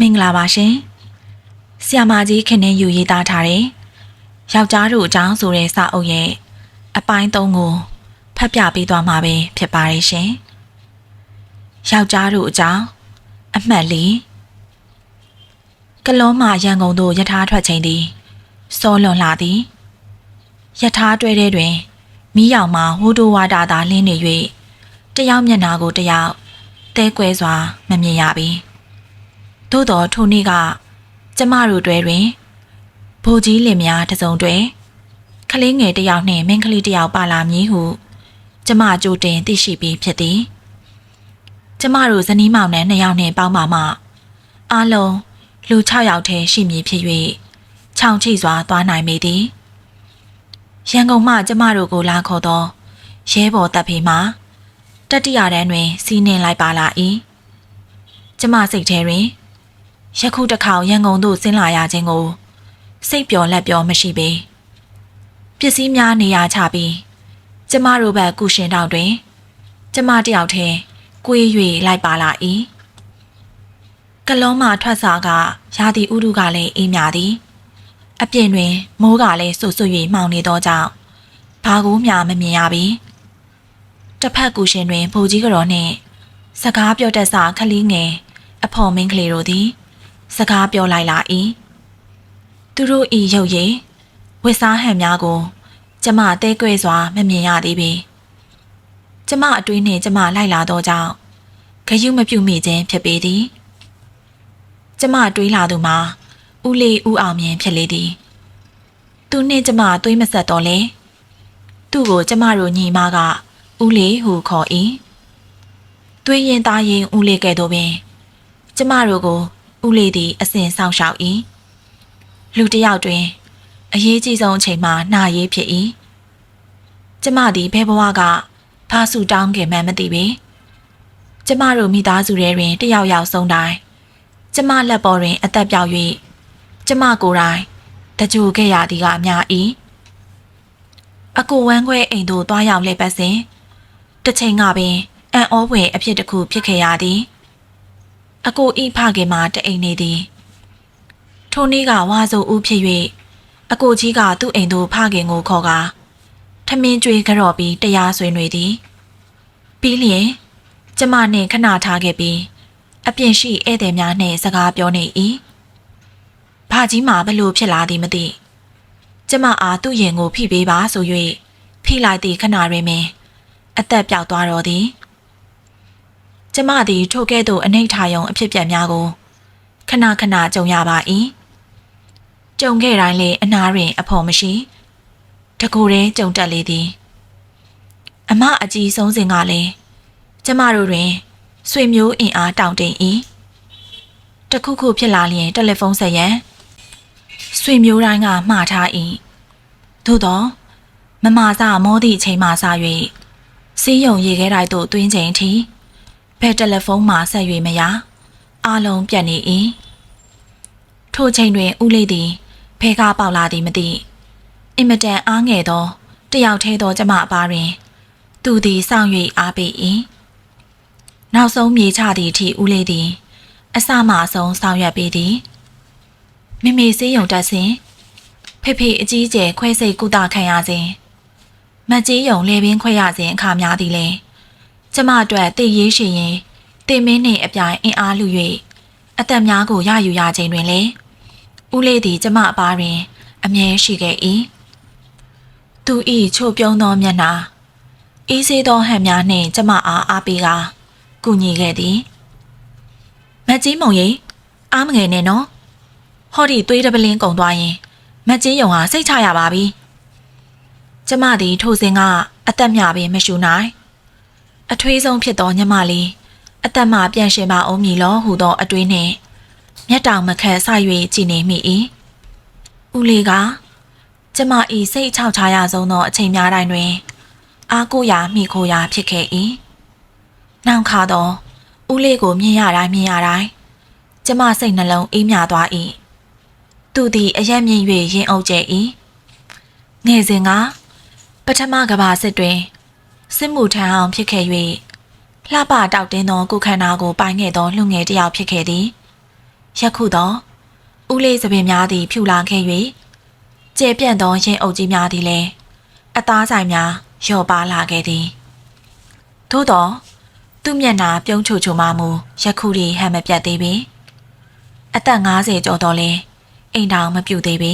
မင်္ဂလာပါရှင်။ဆီယာမာကြီးခင်နှင်းယူရေးသားထားတဲ့ယောက်ျားတို့အကြောင်းဆိုတဲ့စာအုပ်ရဲ့အပိုင်း၃ကိုဖတ်ပြပေးသွားမှာပဲဖြစ်ပါတယ်ရှင်။ယောက်ျားတို့အကြောင်းအမှတ်လေးကလောမှရန်ကုန်သို့ယထာထွက်ချိန်သည်စောလွန်လာသည်ယထာတွဲတဲ့တွင်မိယောင်မှဟိုးတိုးဝါတာသာလင်းနေ၍တယောက်မျက်နာကိုတယောက်တဲကွဲစွာမမြင်ရပြီ။ သို့တော်ထိုနေ့ကကျမတို့တွဲတွင်ဘိုးကြီးလင်များတစ်စုံတွဲကလေးငယ်တစ်ယောက်နှင့်မင်းကလေးတစ်ယောက်ပါလာမည်ဟုကျမကြိုတင်သိရှိပြီးဖြစ်သည်။ကျမတို့ဇနီးမောင်နှံနှစ်ယောက်နှင့်ပေါင်းပါမှအားလုံးလူ6ယောက်ထဲရှိမည်ဖြစ်၍ခြောင်ချိစွာသွားနိုင်မိသည်။ရန်ကုန်မှကျမတို့ကိုလာခေါ်သောရဲဘော်တပ်ဖေမှတတိယတန်းတွင်စီးနှင်လိုက်ပါလာ၏။ကျမစိတ်ထဲတွင် ယခုတစ်ခေါက်ရန်ကုန်သို့ဆင်းလာရခြင်းကို စိတ်ပျော်လက်ပျော်မရှိပေပစ္စည်းများနေရာချပြီးကျမတို့ဘက်ကုရှင်တောက်တွင် ကျမတယောက်တည်းကိုွေး၍လိုက်ပါလာ၏ကလုံးမှထွက်စာကရာသီဥတုကလည်းအေးမြသည် အပြင်တွင် မိုးကလည်းဆူဆူ၍မှောင်နေသောကြောင့်ဘာကိုမျှမမြင်ရပြီတစ်ဖက်ကူရှင်တွင်ဘူကြီးကတော်နှင့်စကားပြောတတ်စာခလီးငယ်အဖော်မင်းကလေးတို့သည် စကားပြောလိုက်လာ၏သူတို့ဤရုပ်ရည်ဝစ်စားဟန်များကို ကျမတဲကွဲစွာမမြင်ရသေးပေကျမအတွေးနှင့်ကျမလိုက်လာသောကြောင့်ဂယုမပြုမိခြင်းဖြစ်ပေသည်ကျမတွေးလာသူမှာဦးလေးဦးအောင်မြင်ဖြစ်လေသည်သူနှင့်ကျမသွေးမဆက်တော့လေသူ့ကိုကျမတို့ညီမကဦးလေးဟုခေါ်၏သွေးရင်သားရင်ဦးလေးကဲ့သို့ပင် ကျမတို့ကို ဦးလေးသည်အစဉ်ဆောင်ရှောက်၏လူတစ်ယောက်တွင်အရေးကြီးဆုံးအချိန်မှာနှာရေးဖြစ်၏ကျမသည်ဘဲဘဝကဖားစုတောင်းခင်မှန်းမသိပေကျမတို့မိသားစုထဲတွင်တယောက်ယောက်ဆုံးတိုင်းကျမလက်ပေါ်တွင် အသက်ပြောက်၍ကျမကိုယ်တိုင်တကြိုခဲ့ရသည်ကအများ၏အကိုဝမ်းခွဲအိမ်သို့တွားရောက်လဲပတ်စဉ်တစ်ချိန်ကပင်အံ့ဩဖွယ်အဖြစ်တစ်ခုဖြစ်ခဲ့ရသည် အကိုဤဖခင်မှာတအိမ်နေသည်ထိုနေ့ကဝါစုံဦးဖြစ်၍အကိုကြီးကသူ့အိမ်သို့ဖခင်ကိုခေါ်ကာထမင်းကြွေကြော့ပြီးတရားဆွေးနွေးသည်ပြီးလျင်ကျမနှင့်ခဏထားခဲ့ပြီးအပြင်ရှိဧည့်သည်များနှင့်စကားပြောနေ၏ဖကြီးမှာဘလို့ဖြစ်လာသည်မသိကျမအားသူ့ရင်ကိုဖိပေးပါဆို၍ဖိလိုက်သည့်ခဏတွင်ပင်အသက်ပြောက်သွားတော်သည် ကျမသည်ထိုကဲ့သို့အနှိဋ္ဌာယုံအဖြစ်ပြက်များကိုခဏခဏကြုံရပါ၏ကြုံခဲ့တိုင်းလေအနားတွင် အဖို့မရှိတကူတည်းကြုံတက်လေသည်အမအကြီးဆုံးစဉ်ကလည်းကျမတို့တွင်ဆွေမျိုးအင်အားတောင့်တင်၏တခုခုဖြစ်လာလျင်တယ်လီဖုန်းဆက်ရန်ဆွေမျိုးတိုင်းကမှားထား၏သို့သောမမစာမောသည့်အချိန်မှစ၍စီးယုံရေခဲတိုက်သို့တွင်းချိန်ထိ ဘယ်တယ်လီဖုန်းမှဆက်၍မရအားလုံးပြတ်နေ၏ထိုချိန်တွင်ဦးလေးသည်ဖဲကားပေါက်လာသည်မသိအင်မတန်အားငယ်သောတယောက်သေးသောကျမအပါတွင် သူသည်စောင့်၍အားပေး၏နောက်ဆုံးမြေချသည့်အထိဦးလေးသည် အစမှအဆုံးဆောင်ရွက်ပေးသည်မိမိစေးရုံတက်စဉ်ဖေဖေအကြီးကျယ်ခွဲစိတ်ကုသခံရစဉ်မကြီးယုံလေပင်ခွဲရစဉ်အခါများသည်လေ ကျမအတွက်တည်ရေးရှင်ရင်တင်မင်းနှင့်အပြိုင်အင်အားလူ၍အသက်များကိုရယူရခြင်းတွင်လေဦးလေးသည်ကျမအပါတွင် အမြဲရှိခဲ့၏သူဤချို့ပြုံးသောမျက်နှာအေးဆေးသောဟန်များနှင့်ကျမအားအားပေးကာကူညီခဲ့သည်မကြီးမုံရီအားမငယ်နဲ့နော်ဟောဒီသွေးတပလင်းကုံသွားရင်မကြီးယုံဟာစိတ်ချရပါပြီကျမသည်ထိုစဉ်ကအသက်မြပင်မရှူနိုင် အထွေးဆုံးဖြစ်သောညမလေးအသက်မှပြန်ရှင်ပါအောင်မည်လောဟုသောအတွေးနှင့်မျက်တောင်မခတ်ဆ၍ကြည်နေမိ၏ဦးလေးကကျမဤစိတ်ချောက်ချရဆုံးသောအချိန်များတိုင်းတွင် အားကိုးရာမိခိုရာဖြစ်ခဲ့၏နောက်ခါသောဦးလေးကိုမြင်ရတိုင်းမြင်ရတိုင်းကျမစိတ်နှလုံးအေးမြသွား၏သူသည်အရက်မြင့်၍ရင်အုပ်ကျဲ၏ငယ်စဉ်ကပထမကဘာစစ်တွင် စစ်မှုထမ်းအောင်ဖြစ်ခဲ့၍လှပတောက်တင်းသောကိုခန္ဓာကိုပိုင်ခဲ့သောလူငယ်တစ်ယောက်ဖြစ်ခဲ့သည်ယခုတော့ဦးလေးသပင်များသည် ဖြူလာခဲ့၍ကျေပြန့်သောရင်အုပ်ကြီးများသည်လည်းအသားဆိုင်များလျော့ပါလာခဲ့သည်သို့တော့သူ့မျက်နှာပြုံးချိုချိုမှမူယခုထိဟန်မပြတ်သေးပေအသက်50ကျော်တော့လဲအိမ်တောင်မပြူသေးပေ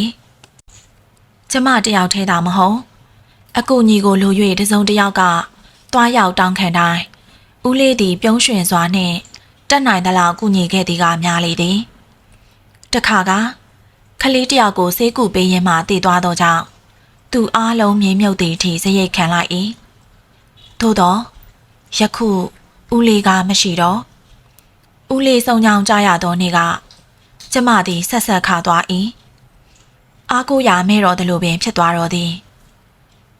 ကျမတယောက်ထဲသာမဟုတ် အကူညီကိုလို၍တစုံတစ်ယောက်ကတွားရောက်တောင်းခံတိုင်းဦးလေးသည်ပြုံးရွှင်စွာနှင့်တက်နိုင်သလောက်ကူညီခဲ့သည်ကများလေသည်တခါကခလေးတယောက်ကိုဆေးကုပေးရင်းမှတည်သွားသောကြောင့်သူအားလုံးမြေမြုပ်သည့်အထိစရိတ်ခံလိုက်၏သို့တော့ယခုဦးလေးကမရှိတော့ဦးလေးစုံညောင်ကြရသောနေ့ကကျမသည်ဆက်ဆက်ခါသွား၏အားကိုးရာမဲတော်တယ်လို့ပင်ဖြစ်သွားတော့သည်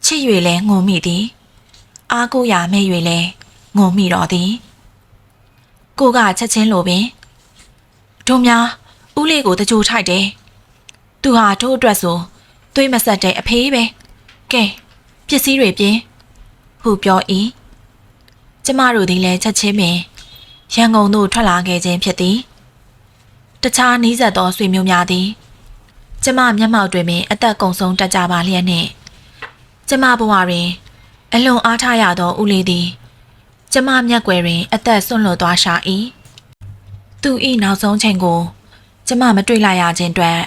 ချစ်၍လဲငုံမိသည် အားကိုးရာမဲ၍လဲငုံမိတော့သည် ကိုကချက်ချင်းလိုပင်တို့များဦးလေးကိုတကြိုထိုက်တယ်သူဟာတို့အတွက်ဆိုသွေးမဆက်တဲ့အဖေးပဲကဲပစ္စည်းတွေပြင်းဟုပြော၏ကျမတို့သည်လည်းချက်ချင်းပင်ရန်ကုန်သို့ထွက်လာခဲ့ခြင်းဖြစ်သည်တခြားနီးစပ်သောဆွေမျိုးများသည် ကျမမျက်မှောက်တွင်ပင်အသက်ကုန်ဆုံးတတ်ကြပါလျက်နှင့် ကျမဘဝတွင် အလွန်အားထားရသောဦးလေးသည်ကျမမျက်ွယ်တွင် အသက်ဆွန့်လွတ်သွားရှာ၏သူ၏နောက်ဆုံးချိန်ကို ကျမမတွေ့လိုက်ရခြင်းအတွက်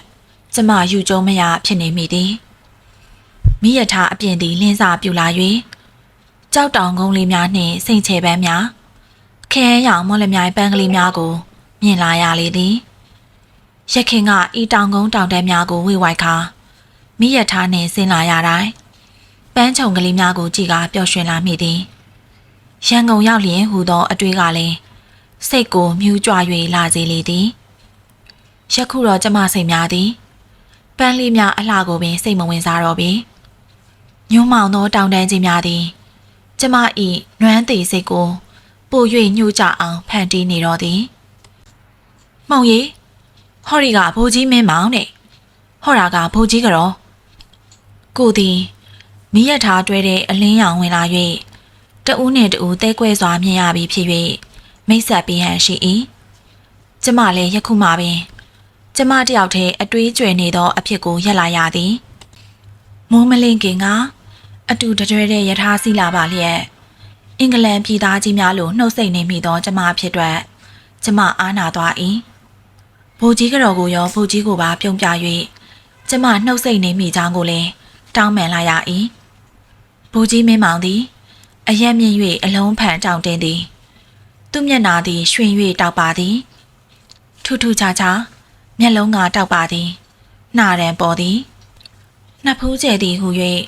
ကျမယူကျုံမရဖြစ်နေမိသည်မိရထားအပြင်သည်လင်းစာပြူလာ၍ကြောက်တောင်ကုန်းလေးများနှင့်စိန်ချေပန်းများခဲရောင်မော်လမြိုင်ပန်းကလေးများကို မြင်လာရလေသည်ရခင်ကဤတောင်ကုန်းတောင်တဲများကိုဝေဝိုက်ခါမိရထားနှင့်ဆင်းလာရတိုင်း ပန်းချုံကလေးများကိုကြည့်ကာပျော်ရွှင်လာမိသည်ရန်ကုန်ရောက်လျင်ဟူသောအတွေ့ကလည်းစိတ်ကိုမြူးကြွ၍လာစေလေသည်ယခုတော့ကျမစိတ်များသည်ပန်းလေးများအလှကိုပင်စိတ်မဝင်စားတော့ပြီညှိုးမောင်သောတောင်တန်းကြီးများသည် ကျမ၏နွမ်းသေးစိတ်ကိုပို၍ညှို့ကြအောင်ဖန်တီးနေတော့သည်မောင်ကြီးဟော်ရီကဘိုးကြီးမင်းမောင်နဲ့ဟော်ရာကဘိုးကြီးကတော့ကိုသည် မိရထားတွဲတဲ့အလင်းရောင်ဝင်လာ၍တဦးနှင့်တဦးတဲကွဲစွာမြင်ရပြီးဖြစ်၍မိတ်ဆက်ပေးဟန်ရှိ၏ကျမလည်းယခုမှပင်ကျမတယောက်တည်းအတွေးကျွယ်နေသောအဖြစ်ကိုရက်လာရသည်မိုးမလင်းခင်ကအတူတတွဲတဲ့ယထာစီလာပါလျက်အင်္ဂလန်ပြည်သားကြီးများလိုနှုတ်ဆက်နေမိသောကျမဖြစ်အတွက်ကျမအားနာသွား၏ဘိုးကြီးကတော်ကိုရောဘိုးကြီးကိုပါပြုံးပြ၍ကျမနှုတ်ဆက်နေမိကြောင်းကိုလည်းတောင်းပန်လာရ၏ ဘိုးကြီးမင်းမောင်သည်အရက်မြင့်၍အလုံးဖန်တောင်းတင်းသည်သူ့မျက်နာသည်ရွှင်၍တောက်ပါသည်ထူးထူးခြားခြားမျက်လုံးကတောက်ပါသည်နှာရန်ပေါ်သည်နှစ်ဖူးကျဲသည်ဟု၍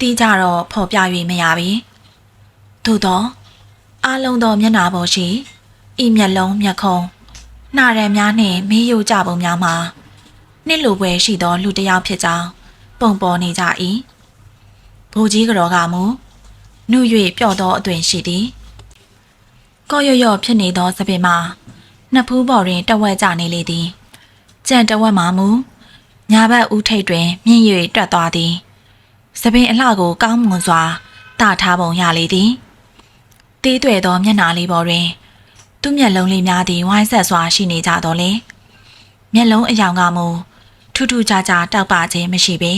တီးကြတော့ဖော်ပြ၍မရပြီသို့သောအလုံးသောမျက်နာပေါ်ရှိဤမျက်လုံးမျက်ခုံးနှာရန်များနှင့်မေးယိုကြပုံများမှာနှစ်လိုပွဲရှိသောလူတစ်ယောက်ဖြစ်ကြောင်းပုံပေါ်နေကြ၏ ဘိုးကြီးကတော်ကမူနှုတ်၍ပျော့သောအသွင်ရှိသည်ကော့ရော့ရော့ဖြစ်နေသောသပင်မှာနှစ်ဖူးပေါ်တွင်တဝက်ကျနေလေသည်ကြံတဝက်မှာမူညာဘက်ဦးထိပ်တွင် မြင့်၍တွက်သွားသည်သပင်အလှကိုကောင်းမွန်စွာတထားပုံရလေသည်တေးတွေ့သောမျက်နှာလေးပေါ်တွင် သူ့မျက်လုံးလေးများသည်ဝိုင်းဆက်စွာရှိနေကြတော့လေမျက်လုံးအယောင်ကမူထူးထူးခြားခြားတောက်ပခြင်းမရှိပေ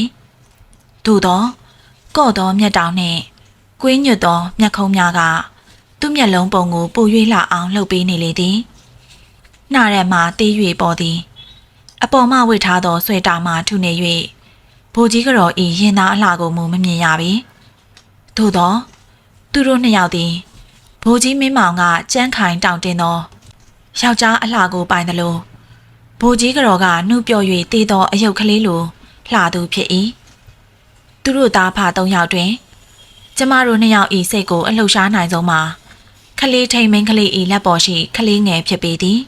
သို့သော ကော့သောမျက်တောင်နှင့်ကွင်းညွတ်သောမျက်ခုံးများကသူ့မျက်လုံးပုံကိုပို၍လှအောင်လှုပ်ပေးနေလေသည်နှာရက်မှတေး၍ပေါ်သည် အပေါ်မှဝစ်ထားသောဆွေတာမှထုနေ၍ဘိုးကြီးကတော်ဤရင်သားအလှကိုမူမမြင်ရပြီသို့သောသူတို့နှစ်ယောက်သည်ဘိုးကြီးမင်းမောင်ကကြမ်းခိုင်တောင့်တင်းသောယောက်ျားအလှကိုပိုင်တယ်လို့ဘိုးကြီးကတော်ကနှုတ်ပြော့၍တေးသောအယုတ်ကလေးလိုလှသူဖြစ်၏ သူတို့သားဖသုံးယောက်တွင် ကျမတို့နှစ်ယောက်ဤစိတ်ကိုအလှရှားနိုင်ဆုံးမှာခလေးထိန်မင်းကလေးဤလက်ပေါ်ရှိခလေးငယ်ဖြစ်ပေသည်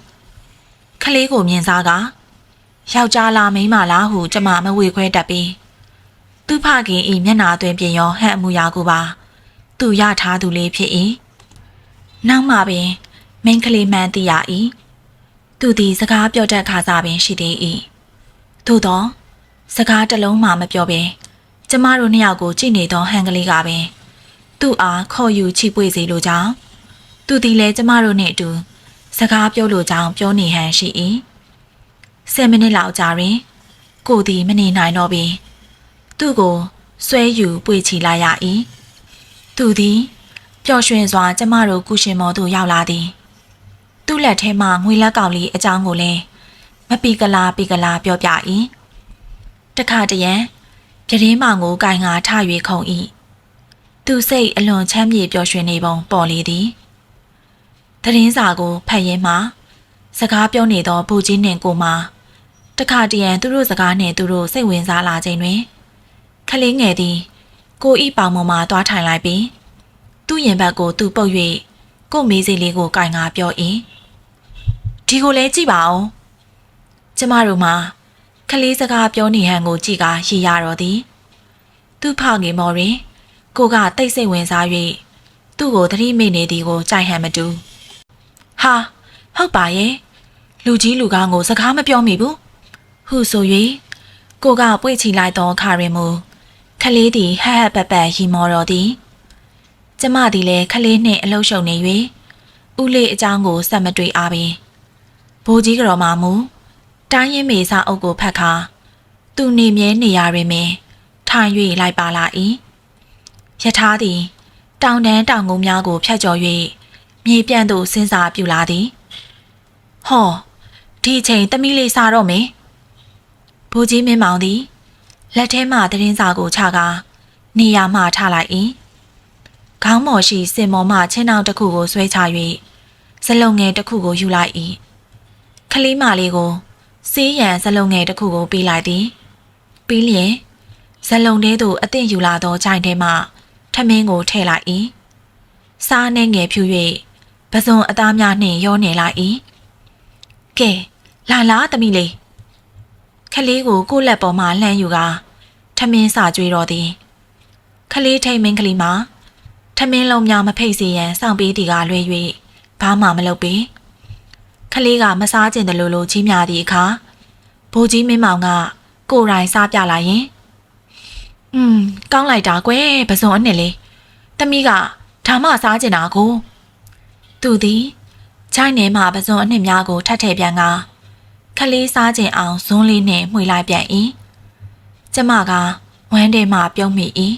ခလေးကိုမြင်စားကယောက်ျားလားမိန်းမလားဟုကျမမဝေခွဲတတ်ပြီးသူဖခင်ဤမျက်နာသွင်းပြင်ရောဟန်အမှုရာကိုပါ သူရထားသူလေးဖြစ်၏နောက်မှပင်မင်းကလေးမှန်သိရ၏သူသည်စကားပြောတတ်ခါစားပင်ရှိသေး၏သို့သော စကားတစ်လုံးမှမပြောပင် ကျမတို့နှစ်ယောက်ကိုကြည့်နေသောဟန်ကလေးကပင်သူ့အားခေါ်ယူချိပွေစေလိုကြောင်းသူသည်လည်းကျမတို့နှင့်အတူစကားပြောလိုကြောင်းပြောနေဟန်ရှိ၏10မိနစ်လောက်ကြာတွင် ကိုသည်မနေနိုင်တော့ပြီသူ့ကိုဆွဲယူပွေချီလိုက်ရ၏သူသည်ပျော်ရွှင်စွာကျမတို့ကုရှင်မော်သို့ရောက်လာသည် သူ့လက်ထဲမှငွေလက်ကောင်လေးအကြောင်းကိုလည်းမပီကလာပီကလာပြောပြ၏တခါတရံ ပြတင်းမောင်ကိုကင်ငါထ၍ခုံ၏သူစိတ်အလွန်ချမ်းမြေပျော်ရွှင်နေပုံပေါ်လေသည်သတင်းစာကိုဖတ်ရင်းမှစကားပြောနေသောဘူကြီးနှင့်ကိုမတခါတရံသူတို့စကားနှင့်သူတို့စိတ်ဝင်စားလာခြင်းတွင်ခလေးငယ်သည် ကိုဤပေါင်ပေါ်မှသွားထိုင်လိုက်ပြီးသူ့ရင်ဘတ်ကိုသူပုတ်၍ကိုမေးစိလေးကိုကင်ငါပြော၏ဒီကိုလည်းကြည့်ပါဦးကျမတို့မှာ ခလေးစကားပြောနေဟန်ကိုကြည့်ကာရည်ရတော်သည် သူ့ဖောက်ငယ်မော်တွင် ကိုကတိတ်ဆိတ်ဝင်စား၍သူ့ကိုသတိမိနေသည်ကိုကြိုက်ဟန်မတူဟာဟုတ်ပါရဲ့လူကြီးလူကောင်းကိုစကားမပြောမိဘူးဟုဆို၍ကိုကပွေ့ချီလိုက်သောအခါတွင်မူခလေးသည်ဟဟပပရီမော်တော်သည်ကျမသည်လည်းခလေးနှင့်အလုရှုံနေ၍ဦးလေးအကြောင်းကိုစက်မတွေ့အားပင်ဘိုးကြီးကတော်မှမူ တိုင်းရင်မေစာအုပ်ကိုဖတ်ခါသူနေမြဲနေရာတွင်ပင်ထိုင်၍လိုက်ပါလာ၏ယထာသည်တောင်တန်းတောင်ကုန်းများကိုဖြတ်ကျော်၍မြေပြန့်သို့ဆင်းစာပြူလာသည်ဟောဒီအချိန်သမီးလေးစားတော့မယ်ဘိုးကြီးမင်းမောင်သည်လက်ထဲမှသတင်းစာကိုချကာနေရာမှထားလိုက်၏ခေါင်းမော်ရှိစင်မော်မှချင်းနှောင်တစ်ခုကိုဆွဲချ၍ဇလုံငယ်တစ်ခုကိုယူလိုက်၏ခလေးမလေးကို စေးရန်ဇလုံငယ်တစ်ခုကိုပေးလိုက်သည်ပြီးလျင်ဇလုံထဲသို့အသင့်ယူလာသောခြိုင်ထဲမှထမင်းကိုထည့်လိုက်၏စားနှဲငယ်ဖြူ၍ပဇွန်အသားများနှင့်ရောနေလိုက်၏ကဲလာလာသမီးလေးခလေးကိုကိုယ့်လက်ပေါ်မှလှမ်းယူကာထမင်းစာကြွေးတော်သည်ခလေးထိန်မင်းကလေးမှာထမင်းလုံးများမဖိတ်စေရန်စောင့်ပေးသည်ကလွှဲ၍ဘာမှမလုပ်ပေ ခလေးကမစားကျင်တယ်လို့လို့ကြီးမြသည့်အခါဘိုးကြီးမင်းမောင်ကကိုယ်တိုင်စားပြလာရင်อืมကောင်းလိုက်တာကွယ်ပစုံအနှစ်လေးတမီးကဒါမှစားကျင်တာကိုသူသည်ချိုင်းထဲမှပစုံအနှစ်များကိုထပ်ထည့်ပြန်ကခလေးစားကျင်အောင်ဇွန်းလေးနှင့်မှွေလိုက်ပြန်၏ကျမကဝမ်းထဲမှပြုံးမိ၏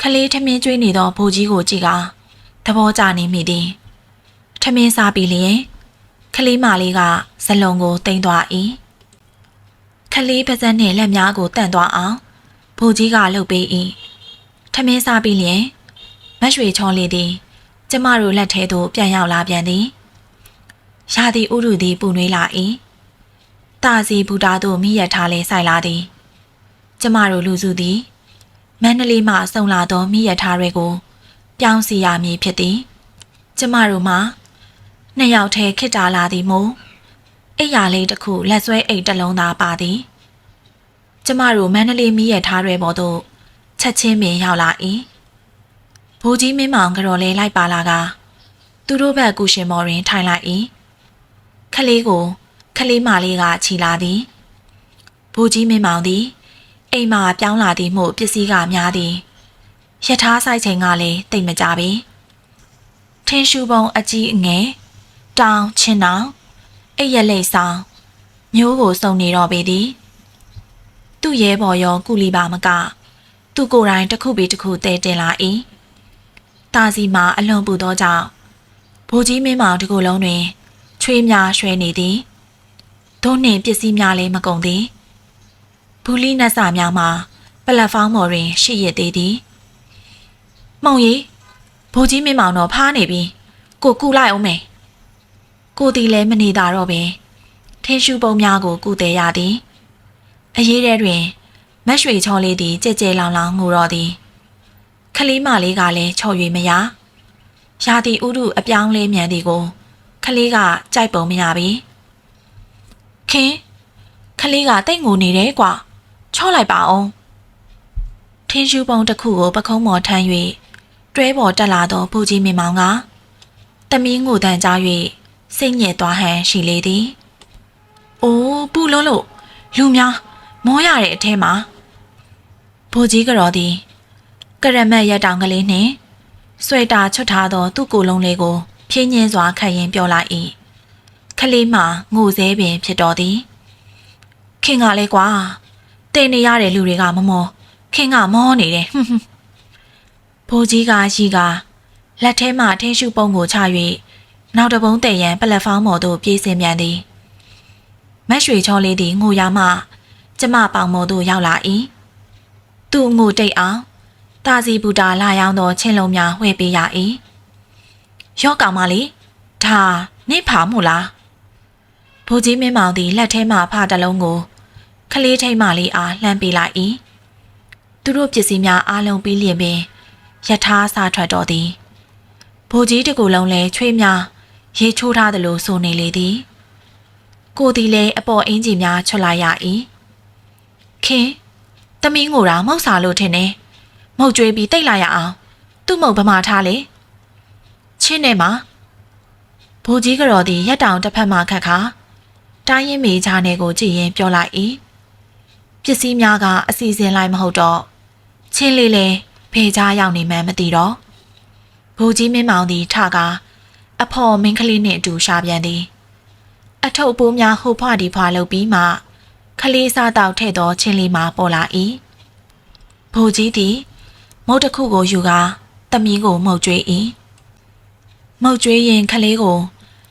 ခလေးထမင်းကျွေးနေသောဘိုးကြီးကိုကြည့်ကသဘောကျနေမိသည်ထမင်းစားပြီးလျင် ခလေးမလေးကဇလုံကိုတိမ်သွား၏ခလေးပါးစပ်နှင့်လက်များကိုတန့်သွားအောင်ဘိုးကြီးကလှုပ်ပေး၏ထမင်းစားပြီးလျင်မရွှေချောလေးသည်ကျမတို့လက်ထဲသို့ပြန်ရောက်လာပြန်သည်ရာသီဥတုသည်ပူနွေးလာ၏တာစီဘူတာသို့မိရထားလဲဆိုင်လာသည်ကျမတို့လူစုသည်မန္တလေးမှဆုံလာသောမိရထားတွေကို ပြောင်းစီရမည်ဖြစ်သည် ကျမတို့မှာ နှစ်ယောက်ထဲခိတာလာသည်မို့အိယာလေးတစ်ခုလက်ဆွဲအိတ်တစ်လုံးသာပါသည်ကျမတို့မန္တလေးမိရထားတွေပေါ်သို့ချက်ချင်းပင်ရောက်လာ၏ဘိုးကြီးမင်းမောင်ကြော်လဲလိုက်ပါလာကသူတို့ဘက်ကူရှင်မော်တွင်ထိုင်လိုက်၏ခလေးကိုခလေးမလေးကခြီလာသည်ဘိုးကြီးမင်းမောင်သည်အိမ်မှာပြောင်းလာသည်မှုပစ္စည်းကများသည်ယထာဆိုင်ချိန်ကလည်းတိတ်မကြပြီထင်းရှူပုံအကြီးအငယ် တောင်ချင်းတောင်အိပ်ရက်လိတ်ဆောင်မျိုးကိုစုံနေတော့ပေသည်သူ့ရဲဘော်ရောကုလီပါမက သူကိုယ်တိုင်တစ်ခုပြီးတစ်ခုတဲတင်လာ၏တာစီမှာအလွန်ပူသောကြောင့်ဘိုးကြီးမင်းမောင်ဒီကိုယ်လုံးတွင်ချွေးများရွှဲနေသည်တို့နှင့်ပစ္စည်းများလည်းမကုန်သည်ဘူးလီနတ်စာများမှာပလက်ဖောင်းပေါ်တွင် ရှိရသေးသည်မောင်ကြီးဘိုးကြီးမင်းမောင်တော့ဖားနေပြီကိုကူလိုက်အောင်မယ် ကိုတီလည်းမနေတာတော့ပင်ထင်းရှူပုံများကိုကုသေးရသည်အရေးထဲတွင်မက်ရွှေချောလေးသည်ကြဲကြဲလောင်လောင်ငိုတော့သည်ခလေးမလေးကလည်းချော်၍မရရာသီဥတုအပြောင်းလဲမြန်သည်ကိုခလေးကကြိုက်ပုံမရပြီခင်ခလေးကတိတ်ငိုနေတယ်ကွာချော့လိုက်ပါအောင်ထင်းရှူပုံတစ်ခုကိုပခုံးမော်ထမ်း၍တွဲပေါ်တက်လာသောဘူကြီးမင်းမောင်ကတမင်းငိုတန်ကြား၍ စိတ်ညစ်သွားဟန်ရှိလေသည်။အိုးပူလုံးလို့လူများမောရတဲ့အထဲမှာဘိုးကြီးကြော်သည်ကရမတ်ရက်တောင်ကလေးနှင့်ဆွေတာချွတ်ထားသော သူ့ကိုယ်လုံးလေးကို ဖြင်းညင်းစွာခတ်ရင်ပြောလိုက်၏ခလေးမှငိုစဲပင်ဖြစ်တော်သည်ခင်ကလည်းကွာတင်နေရတဲ့လူတွေကမမောခင်ကမောနေတယ်ဟွန်းဟွန်းဘိုးကြီးကရှိကလက်ထဲမှထင်းရှုပုံကိုချ၍ နောက်တစ်ပုံးတည်ရန်ပလက်ဖောင်းပေါ်သို့ပြေးဆင်းပြန်သည်မက်ရွှေချောလေးသည်ငိုရမှကျမပေါင်မော်သို့ရောက်လာ၏သူ့ငိုတိတ်အောင်တာစီဘူတာလာရောက်သောချင်းလုံးများဝှဲ့ပေးရ၏ရော့ကောင်မလေးဒါနေဖာမို့လားဘိုးကြီးမင်းမောင်သည်လက်ထဲမှဖားတစ်လုံးကိုခလေးထိတ်မလေးအားလှမ်းပေးလိုက်၏သူတို့ပစ္စည်းများအားလုံးပြီးလျင်ပင်ယထာစားထွက်တော်သည်ဘိုးကြီးတစ်ကူလုံးလဲချွေးများ ရေချိုးထားသလိုဆိုနေလေသည်ကိုသည်လည်းအပေါ်အင်းကြီးများချွတ်လိုက်ရ၏ခင်တမင်းကိုတော့မောက်စာလို့ထင်တယ်မုတ်ကြွေးပြီးတိတ်လိုက်ရအောင်သူ့မုတ်ဗမာထားလေချင်းနဲ့မှာဘိုးကြီးကတော်သည်ရက်တောင်တစ်ဖက်မှခတ်ခါတိုင်းရင်မေချာနေကိုကြည့်ရင်ပြောလိုက်၏ပစ္စည်းများကအစီအစဉ်လိုက်မဟုတ်တော့ချင်းလေးလေးဖေချားရောက်နေမှန်းမသိတော့ဘိုးကြီးမင်းမောင်သည်ထကား အဖော်မင်းကလေးနှင့်အတူရှာပြန်သည် အထုပ်ပိုးများဟိုဖွားဒီဖွားလုပ်ပြီးမှခလေးစားတောက်ထဲ့သောချင်းလေးမှပေါ်လာ၏ဘိုးကြီးသည် မုတ်တစ်ခုကိုယူကာတမီးကိုမှုတ်ကြွေး၏မှုတ်ကြွေးရင်ခလေးကို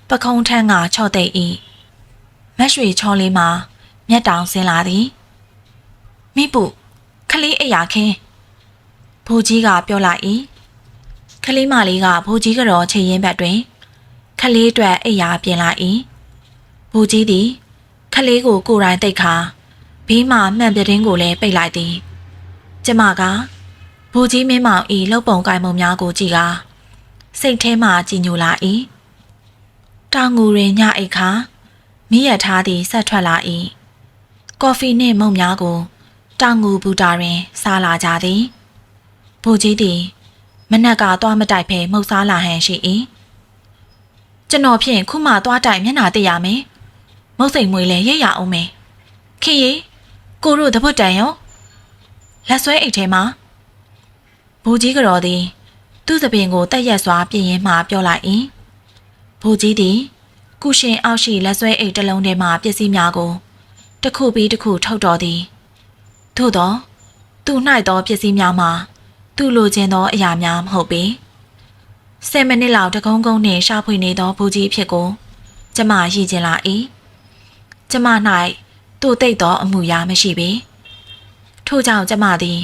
ပခုံးထန်းကချော့သိပ်၏မက်ရွှေချောလေးမှမျက်တောင်ဆင်းလာသည်မိပုခလေးအရာခင်းဘိုးကြီးကပြောလိုက်၏ခလေးမလေးကဘိုးကြီးကတော့ခြေရင်းဘက်တွင် ခလေးအတွက်အိယာပြင်လာ၏ဘူကြီးသည်ခလေးကိုကိုယ်တိုင်တိတ်ခါဘေးမှမှန်ပြတင်းကိုလည်းပိတ်လိုက်သည်ကျမကဘူကြီးမင်းမောင်ဤလှုပ်ပုံကိုင်ပုံများကိုကြည့်ကာစိတ်ထဲမှကြည်ညိုလာ၏တောင်ငူတွင်ညအိတ်ခါမိရထားသည်ဆက်ထွက်လာ၏ကော်ဖီနှင့်မုန့်များကိုတောင်ငူဘူတာတွင်စားလာကြသည်ဘူကြီးသည် မနက်ကသွားမတိုက်ဖဲမှုတ်စားလာဟန်ရှိ၏ ကျွန်တော်ဖြင့်ခုမှသွားတိုက်မျက်နှာတရမယ်မုတ်စိမ်မွေလည်းရိပ်ရအောင်မယ်ခင်ရီကိုတို့တပုတ်တန်ရောလက်ဆွဲအိတ်ထဲမှာဘူကြီးကတော်သည်သူ့သပင်ကိုတက်ရက်စွာပြင်ရင်မှပြောလိုက်၏ဘူကြီးသည်ကုရှင်အောက်ရှိလက်ဆွဲအိတ်တစ်လုံးထဲမှပစ္စည်းများကိုတစ်ခုပြီးတစ်ခုထုတ်တော်သည်သို့သော သူ၌သောပစ္စည်းများမှာသူ့လိုချင်သောအရာများမဟုတ်ပေ ဆယ်မိနစ်လောက်တကုန်းကုန်းနှင့်ရှာဖွေနေသောဘူကြီးဖြစ်ကိုကျမရည်ကျင်လာ၏ကျမ၌သူ့သိပ်သောအမှုရာမရှိပေထို့ကြောင့်ကျမသည်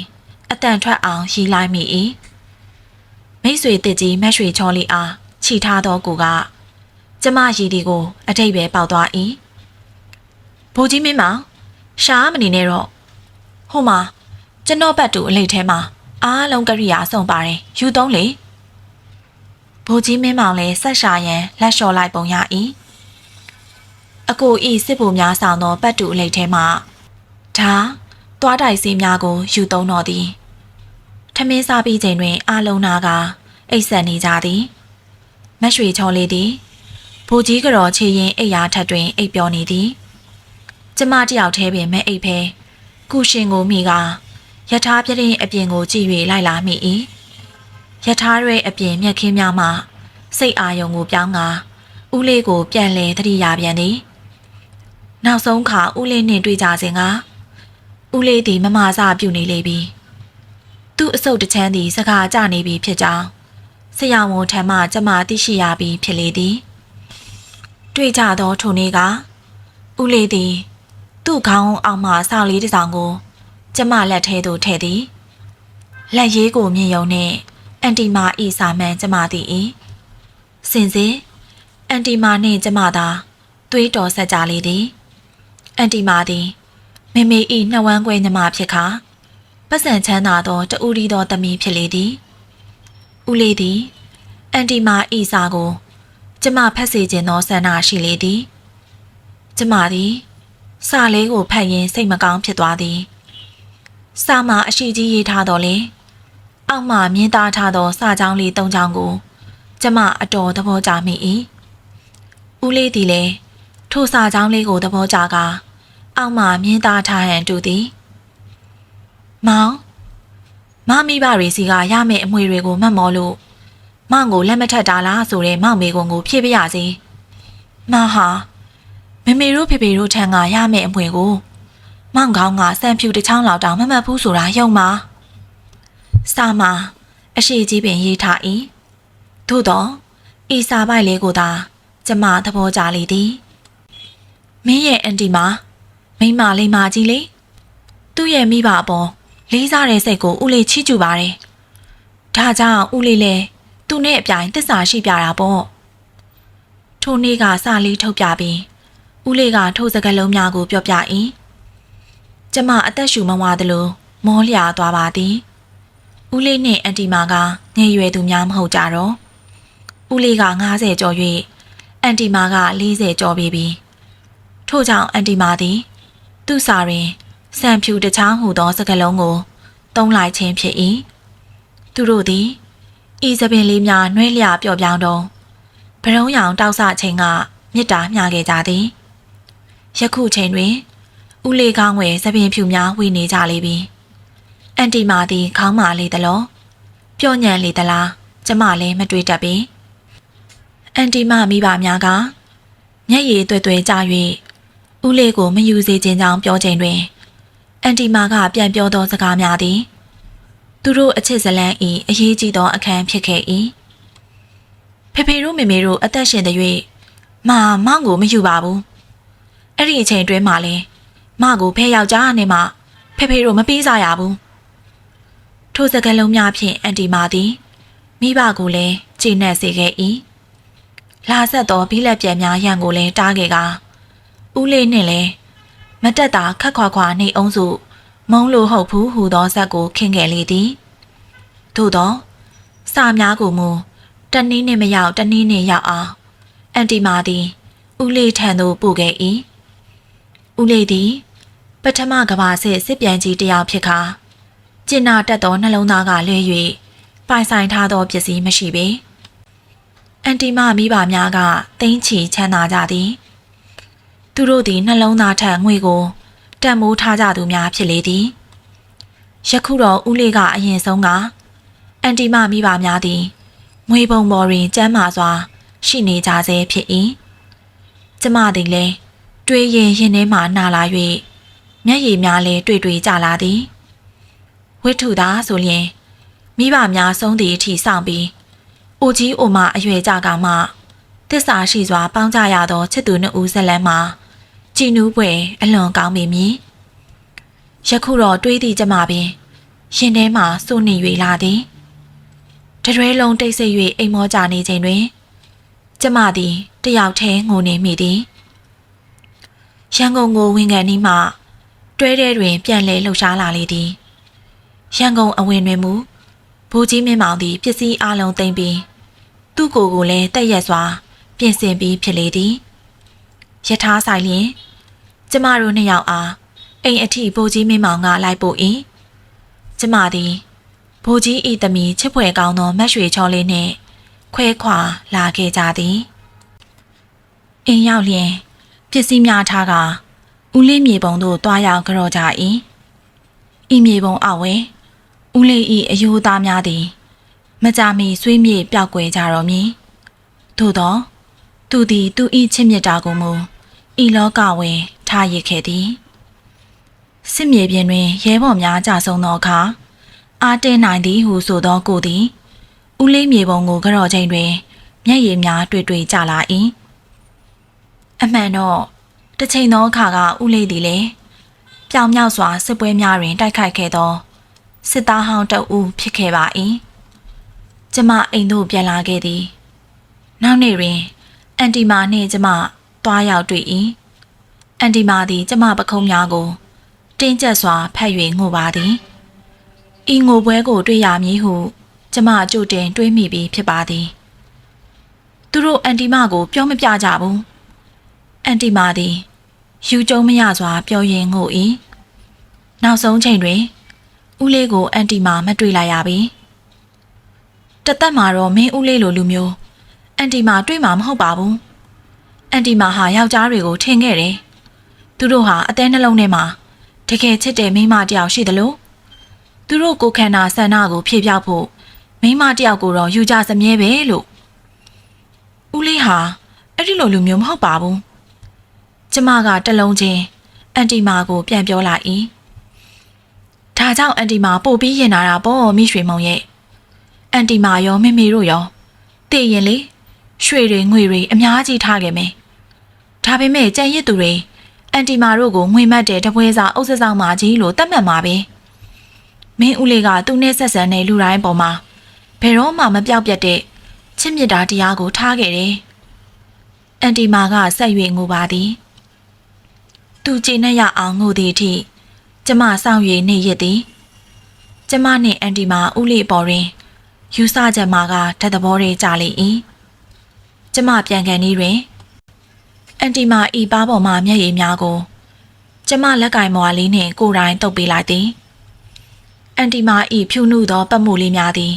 အတန်ထွက်အောင်ရည်လိုက်မိ၏မိတ်ဆွေတစ်ကြီးမက်ရွှေချောလေးအားခြိထားသောကိုကကျမရည်ဒီကို အထိတ်ပဲပေါက်သွား၏ဘူကြီးမင်းမောင်ရှားမနေနဲ့တော့ဟိုမှာကျွန်တော်ဘတ်တူအလိတ်ထဲမှာအားလုံးကရိယာစုံပါတယ်ယူသုံးလေ ဘိုးကြီးမင်းမောင်လည်းဆက်ရှာရန်လက်လျှော်လိုက်ပုံရ၏အကိုဤစစ်ဗိုလ်များဆောင်သောပတ်တူအလိတ်ထဲမှဒါသွားတိုက်စီးများကိုယူသုံးတော်သည်ထမင်းစားပြီးချိန်တွင်အာလုံးနာကအိတ်ဆက်နေကြသည်မက်ရွှေချောလေးသည်ဘိုးကြီးကတော်ခြေရင်အိတ်ရာထက်တွင်အိတ်ပြောနေသည်ကျမတယောက်တည်းပင်မဲအိတ်ဖဲကုရှင်ကိုမိကယထာပြတင်းအပြင်ကိုကြည့်၍လိုက်လာမိ၏ ယထာရဲအပြင်မျက်ခင်းများမှစိတ်အာယုံကိုပြောင်းကာဦးလေးကို ပြန်လဲသတိရပြန်သည်နောက်ဆုံးခါဦးလေးနှင့်တွေ့ကြစဉ်ကဦးလေးသည်မမစပြုနေလေပြီသူ့အဆုတ်တချမ်းသည်စကားကြနေပြီဖြစ်ကြောင်းဆရာဝန်ထံမှကျမသိရှိရပြီးဖြစ်လေသည်တွေ့ကြသောထိုနေ့ကဦးလေးသည် သူ့ခေါင်းအောင်မှဆောက်လေးတစ်စောင်ကို ကျမလက်ထဲသို့ထည့်သည်လက်ရည်ကိုမြင်ယုံနှင့် အန်တီမာဤစာမှန်ကျမသည်၏စင်စစ်အန်တီမာနှင့်ကျမသာသွေးတော်ဆက်ကြလေသည်အန်တီမာသည်မေမေဤနှဝမ်းကွဲညမဖြစ်ခါပတ်စံချမ်းသာသောတူရီသောသမီးဖြစ်လေသည်ဦးလေးသည်အန်တီမာဤစာကို ကျမဖတ်စေခြင်းသောဆန္ဒရှိလေသည်ကျမသည်စာလေးကိုဖတ်ရင်းစိတ်မကောင်းဖြစ်သွားသည်စာမှာအရှိကြီးရေးထားတော်လေ အောက်မှမြင်းသားထားသောစာကြောင်းလေး၃ကြောင်းကို ကျမအတော်သဘောကျမိ၏ဦးလေးသည်လည်းထိုစာကြောင်းလေးကိုသဘောကျကာအောက်မှမြင်းသားထားဟန်တူသည်မောင်မမိဘတွေစီကရမယ့်အမွေတွေကိုမှတ်မော်လို့မောင်ကိုလက်မထက်တာလားဆိုတဲ့မောင်မေကွန်ကိုဖြည့်ပြရစီမဟာမမေတို့ဖေဖေတို့ထံကရမယ့်အမွေကိုမောင်ကောင်းကစံဖြူတစ်ချောင်းလောက်တောင်မမှတ်ဘူးဆိုတာယုံပါ စာမှာအရှိကြီးပင်ရေးထား၏သို့တော့ဤစာပိုက်လေးကိုသာကျမသဘောကျလေသည်မင်းရဲ့အန်တီမမိန်းမလေးမကြီးလေသူ့ရဲ့မိဘအပေါ်လေးစားတဲ့စိတ်ကိုဦးလေးချီးကျူပါတယ်ဒါကြောင့်ဦးလေးလည်းသူနဲ့အပြိုင်တစ္ဆာရှိပြတာပေါ့ထိုနေ့ကစလေးထုတ်ပြပြီးဦးလေးကထိုစကလုံးများကိုပြောပြ၏ကျမအသက်ရှူမဝသလိုမောလျာသွားပါသည် ဦးလေးနှင့်အန်တီမာကငယ်ရွယ်သူများမဟုတ်ကြတော့ဦးလေးက90ကျော်၍အန်တီမာက40ကျော်ပြီပြီထို့ကြောင့်အန်တီမာသည် သူ့စာတွင်စံဖြူတချောင်းဟူသောစကားလုံးကိုတုံးလိုက်ခြင်းဖြစ်၏သူတို့သည်ဤသပင်လေးများနှွဲလျပျော့ပြောင်းတော့ဗရုံးရောင်တောက်ဆချိန်ကမြစ်တာမျှခဲ့ကြသည်ယခုချိန်တွင်ဦးလေးကောင်းဝယ်သပင်ဖြူများဝေနေကြလေပြီ အန်တီမာသည်ခေါင်းမာလေသလောပျော့ညံလေသလားကျမလည်းမတွေးတတ်ပြီအန်တီမာမိဘများကမျက်ရည်တွေ့တွေ့ကြ၍ဦးလေးကိုမယူစေခြင်းကြောင့်ပြောချိန်တွင်အန်တီမာကပြန်ပြောသောစကားများသည်သူတို့အချစ်ဇလန်းဤအရေးကြီးသောအခန်းဖြစ်ခဲ့၏ဖေဖေတို့မေမေတို့အသက်ရှင်တဲ့၍မာမောင်ကိုမယူပါဘူးအဲ့ဒီအချိန်တွင်းမှာလဲမကိုဖဲယောက်ျားနဲ့မှဖေဖေတို့မပေးစားရဘူး ထိုစကလုံးများဖြင့်အန်တီမာသည်မိဘကိုလည်းကြည်နက်စေခဲ့၏လာဆက်သောဘီလက်ပြဲများရန်ကိုလည်းတားခဲ့ကာဦးလေးနှင့်လည်းမတက်တာခက်ခွာခွာနေအောင်စုမုံလိုဟုတ်ဘူးဟူသောဇက်ကိုခင်းခဲ့လေသည်သို့သောစာများကိုမူတနည်းနှင့်မရောက်တနည်းနှင့်ရောက်အောင်အန်တီမာသည်ဦးလေးထံသို့ပို့ခဲ့၏ဦးလေးသည် ပထမကဘာစစ်စစ်ပြန်ကြီးတစ်ယောက်ဖြစ်ခါ ကျင်နာတက်သောနှလုံးသားကလွဲ၍ပိုင်ဆိုင်ထားသောပစ္စည်းမရှိပေအန်တီမာမိဘများကတင်းချီချမ်းသာကြသည် သူတို့သည်နှလုံးသားထက်ငွေကိုတန်မိုးထားကြသူများဖြစ်လေသည်ယခုတော့ဦးလေးကအရင်ဆုံးကအန်တီမမိဘများသည်ငွေပုံပေါ်တွင်ကျမ်းမာစွာ ရှိနေကြဆဲဖြစ်၏ကျမသည်လည်းတွေးရင်ရင်ထဲမှနာလာ၍မျက်ရည်များလည်းတွေ့တွေ့ကြလာသည် ဝိထုသာဆိုလျင်မိဘများဆုံးသည့်အထိစောင့်ပြီးအိုကြီးအိုမအရွယ်ကြကမှတစ္ဆာရှိစွာပေါင်းကြရသောချစ်သူနှစ်ဦးဇက်လန်းမှာကြည်နူးပွဲအလွန်ကောင်းပေမည်ယခုတော့တွေးသည့်ကျမပင်ရင်ထဲမှစိုးနေ၍လာသည်တရွဲလုံးတိတ်ဆိတ်၍အိမ်မောကြနေချိန်တွင် ကျမသည်တယောက်တည်းငိုနေမိသည်ရန်ကုန်ကိုဝင်ကန်နီးမှတွဲတဲတွင်ပြန်လဲလှုပ်ရှားလာလေသည် ရန်ကုန်အဝင်တွင်မူဘိုးကြီးမင်းမောင်သည်ပစ္စည်းအလုံးသိမ့်ပြီးသူ့ကိုယ်ကိုလည်းတက်ရက်စွာ ပြင်ဆင်ပြီးဖြစ်လေသည်ယထာဆိုင်လျင် ကျမတို့နှစ်ယောက်အားအိမ်အထိဘိုးကြီးမင်းမောင်ကလိုက်ပို့၏ကျမသည်ဘိုးကြီးဤသမီးချစ်ဖွယ်ကောင်းသောမတ်ရွှေချောလေးနှင့်ခွဲခွာလာခဲ့ကြသည်အိမ်ရောက်လျင်ပစ္စည်းများထားကဦးလေးမြေပုံသို့တွားရောက်ကြော့ကြ၏ဤမြေပုံအဝဲ ဦးလေးဤအယိုးသားများသည် မကြမီဆွေးမြေ့ပျောက်ကွယ်ကြတော်မူသို့သော သူသည်သူဤချစ်မြတ်တာကိုမူဤလောကဝယ်ထားရခဲ့သည်စစ်မြေပြင်တွင်ရဲဘော်များကြဆုံသောအခါအားတင်းနိုင်သည်ဟုဆိုသောကိုသည်ဦးလေးမြေပုံကိုကြော့ချိန်တွင် မျက်ရည်များတွေ့တွေ့ကြလာ၏အမှန်တော့တစ်ချိန်သောအခါကဦးလေးသည်လည်းပြောင်မြောက်စွာစစ်ပွဲများတွင်တိုက်ခိုက်ခဲ့သော စစ်သားဟောင်းတအူးဖြစ်ခဲ့ပါ၏ကျမအိမ်သို့ပြန်လာခဲ့သည်နောက်နေ့တွင်အန်တီမာနှင့်ကျမတွားရောက်တွေ့၏အန်တီမာသည်ကျမပခုံးများကို တင်းကျပ်စွာဖက်၍ငိုပါသည်ဤငိုပွဲကိုတွေ့ရမည်ဟု ကျမကြိုတင်တွေးမိပြီးဖြစ်ပါသည်သူတို့အန်တီမာကို ပြောမပြကြဘူးအန်တီမာသည်ယူကျုံမရစွာ ပြောရင်းငို၏နောက်ဆုံးချိန်တွင် ဦးလေးကိုအန်တီမာမတွေ့လိုက်ရပြီတသက်မှာတော့မင်းဦးလေးလိုလူမျိုးအန်တီမာတွေ့မှာမဟုတ်ပါဘူးအန်တီမာဟာယောက်ျားတွေကိုထင်ခဲ့တယ်သူတို့ဟာအသေးနှလုံးထဲမှာတကယ်ချစ်တဲ့မိန်းမတယောက်ရှိတယ်လို့သူတို့ကိုခန္ဓာဆန္ဒကိုဖြည့်ပြောက်ဖို့မိန်းမတယောက်ကိုတော့ယူကြစမြဲပဲလို့ဦးလေးဟာအဲ့ဒီလိုလူမျိုးမဟုတ်ပါဘူးကျမကတလုံးချင်းအန်တီမာကိုပြန်ပြောလိုက်၏ ဒါကြောင့်အန်တီမာပို့ပြီးရင်လာတာပေါ့မိရွှေမုံရဲ့အန်တီမာရောမိမိတို့ရောတည်ရင်လေရွှေတွေငွေတွေအများကြီးထားခဲ့မယ်ဒါပေမဲ့ကြံရစ်သူတွေအန်တီမာတို့ကိုငွေမတ်တဲ့တပွဲစားအုပ်စဆောင်မာကြီးလို့တတ်မှတ်မှာပဲမင်းဦးလေးကသူ့နဲ့ဆက်ဆံတဲ့လူတိုင်းပေါ်မှာဘယ်တော့မှမပြောက်ပြတ်တဲ့ချစ်မြတ်တာတရားကိုထားခဲ့တယ်အန်တီမာကဆက်၍ငိုပါသည်သူကြည်နဲ့ရအောင်ငိုသည်အထိ ကျမဆောင်၍နေရသည်ကျမနှင့်အန်တီမာဦးလေးပေါ်တွင်ယူဆချက်မှာကဓာတ်သဘောတွေကြလေ၏ကျမပြန်ကန်ဤတွင်အန်တီမာဤပါပေါ်မှမျက်ရည်များကို ကျမလက်ကင်မွာလေးနှင့်ကိုယ်တိုင်တုပ်ပေးလိုက်သည်အန်တီမာဤဖြူနှုသောပတ်မှုလေးများသည်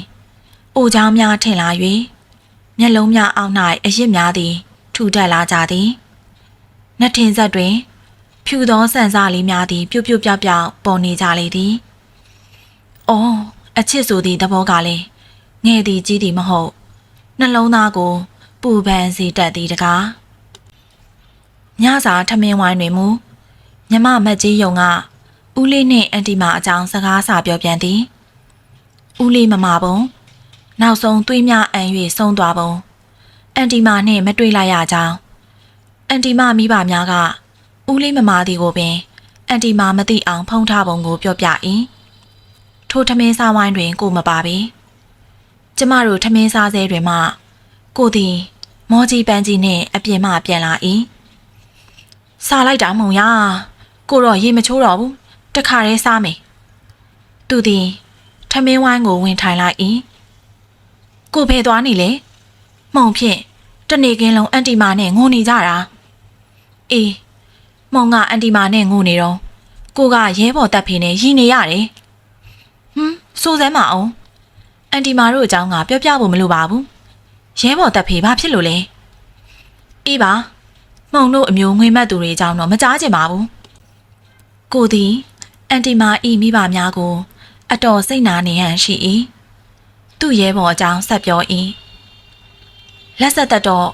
အိုချောင်းများထင်လာ၍မျက်လုံးများအောက်၌အရစ်များသည် ထူထပ်လာကြသည်နှထင်ဆက်တွင် ဖြူသောဆန်စားလေးများသည်ပြုတ်ပြုတ်ပြောက်ပြောက်ပေါ်နေကြလေသည်။အော်အချစ်ဆိုသည့်သဘောကလည်းငဲ့သည်ကြီးသည်မဟုတ်နှလုံးသားကို ပူပန်စေတတ်သည်တကား။ညစာထမင်းဝိုင်းတွင်မူမြမမက်ကြီးယုံကဦးလေးနှင့်အန်တီမာအကြောင်းစကားစာပြောပြန်သည်။ဦးလေးမမပုံနောက်ဆုံးသွေးများအန်၍ဆုံးသွားပုံအန်တီမာနှင့်မတွေ့လိုက်ရကြောင်းအန်တီမာမိဘများက ဦးလေးမမာသည်ကိုပင်အန်တီမာမသိအောင်ဖုံးထားပုံကိုပြောပြ၏ထိုထမင်းစားဝိုင်းတွင် ကိုမပါပေကျမတို့ထမင်းစားဆဲတွင်မှ ကိုသည် မောကြီးပန်းကြီးနှင့်အပြင်မှပြန်လာ၏စားလိုက်တာမုံရကိုတော့ရေမချိုးတော့ဘူးတခါတည်းစားမယ်သူသည်ထမင်းဝိုင်းကိုဝင်ထိုင်လိုက်၏ကိုဖဲသွားနေလေမှုံဖြင့်တနေ့ကင်းလုံးအန်တီမာနဲ့ငိုနေကြတာအေး။ မောင်ကအန်တီမာနဲ့ငိုနေတော့ကိုကရဲဘော်တပ်ဖေနဲ့ရီနေရတယ်။ဟွန်းစိုးစမ်းမအောင်။အန်တီမာတို့အကြောင်းကပြောပြဖို့မလိုပါဘူး။ရဲဘော်တပ်ဖေဘာဖြစ်လို့လဲ။အေးပါ။မောင်တို့အမျိုးငွေမတ်သူတွေအကြောင်းတော့မကြားချင်ပါဘူး။ကိုသည်အန်တီမာဤမိဘများကို အတော်စိတ်နာနေဟန်ရှိ၏။သူ့ရဲဘော်အကြောင်းဆက်ပြော၏။လက်ဆက်သက်တော့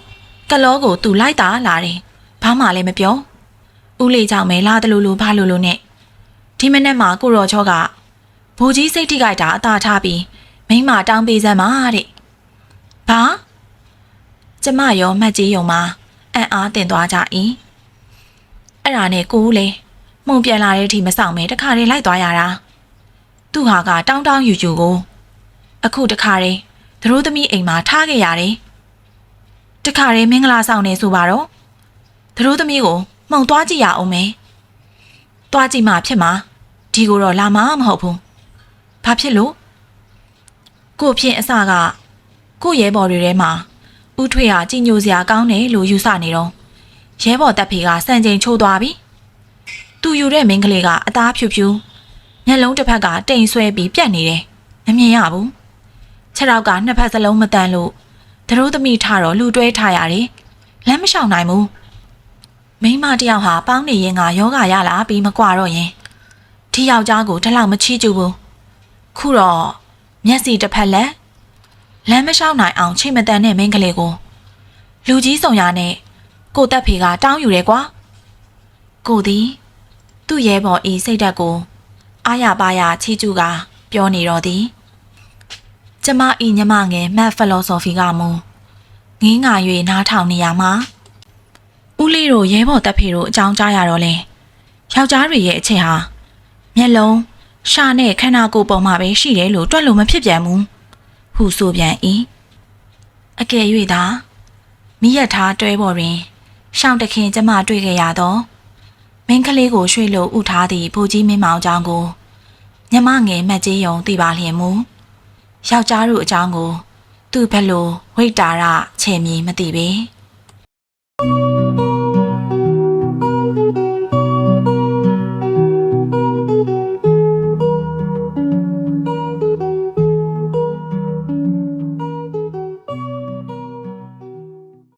ကလောကိုသူလိုက်တာလာတယ်။ဘာမှလည်းမပြော။ ဦးလေးကြောင့်မဲလာတလူလူဖားလူလူနဲ့ဒီမနေ့မှာကိုရော်ချောကဘိုးကြီးစိတ်ထိခိုက်တာအသာထားပြီးမိမတောင်းပေးစမ်းပါတဲ့။ဘာကျမရောမှတ်ကြီးယုံမှာအံ့အားတင်သွားကြ၏။အဲ့ဒါနဲ့ကိုဦးလေမှုံပြန်လာတဲ့အထိမဆောင်မဲတခါတည်းလိုက်သွားရတာ။သူ့ဟာကတောင်းတောင်းယူယူကိုအခုတခါတည်းသူတို့သမီးအိမ်မှာထားခဲ့ရတယ်။တခါတည်းမင်္ဂလာဆောင်နေဆိုပါတော့သူတို့သမီးကို မှုံသွားကြည့်ရအောင်မယ်။သွားကြည့်မှဖြစ်မှာဒီကိုတော့လာမှာမဟုတ်ဘူး။ဘာဖြစ်လို့ကို့ဖြင့်အစကကို့ရဲဘော်တွေထဲမှာဥထွေဟာကြည်ညိုစရာကောင်းတယ်လို့ယူဆနေတော့ရဲဘော်တပ်ဖေကစံချိန်ချိုးသွားပြီ။သူယူတဲ့မင်းကလေးကအသားဖြူဖြူမျက်လုံးတစ်ဖက်ကတိမ်ဆွဲပြီးပြက်နေတယ်။မမြင်ရဘူး။ခြေထောက်ကနှစ်ဖက်စလုံးမတန်လို့သတို့သမီးထားတော့လူတွဲထားရတယ်။လမ်းမလျှောက်နိုင်ဘူး။ မိန်းမတစ်ယောက်ဟာပေါင်းနေရင်ကယောဂရလာပြီးမကွာတော့ရင်ဒီယောက်ျားကိုတလောက်မချီးကျူဘူးခုတော့မျက်စိတစ်ဖက်လက်လမ်းမလျှောက်နိုင်အောင်ချိန်မတန်တဲ့မိန်းကလေးကိုလူကြီးဆောင်ရနဲ့ကိုတက်ဖေကတောင်းယူတယ်ကွာကိုသည်သူ့ရဲဘော်ဤစိတ်ဓာတ်ကိုအာရပါရချီးကျူးကပြောနေတော့သည်ကျမဤညမငယ်မတ်ဖီလိုဆိုဖီကမူငင်းငါ၍နားထောင်နေရမှာ ဦးလေးတို့ရဲဘော်တပ်ဖေတို့အကြောင်းကြားရတော့လဲယောက်ျားတွေရဲ့အချက်ဟာမျက်လုံးရှာနဲ့ခန္ဓာကိုယ်ပေါ်မှာပဲရှိတယ်လို့တွက်လို့မဖြစ်ပြန်ဘူးဟုဆိုပြန်၏အကယ်၍သာမိရထားတွဲပေါ်တွင်ရှောင်းတခင်ကျမတွေ့ခဲ့ရသောမင်းကလေးကိုရွှေ့လို့ဥထားသည့်ဘူကြီးမင်းမောင်အကြောင်းကိုညမငယ်မက်ကြီးယုံသိပါလျင်မူယောက်ျားတို့အကြောင်းကို သူဘယ်လိုဝိတ်တာရချေမြည်မသိပေ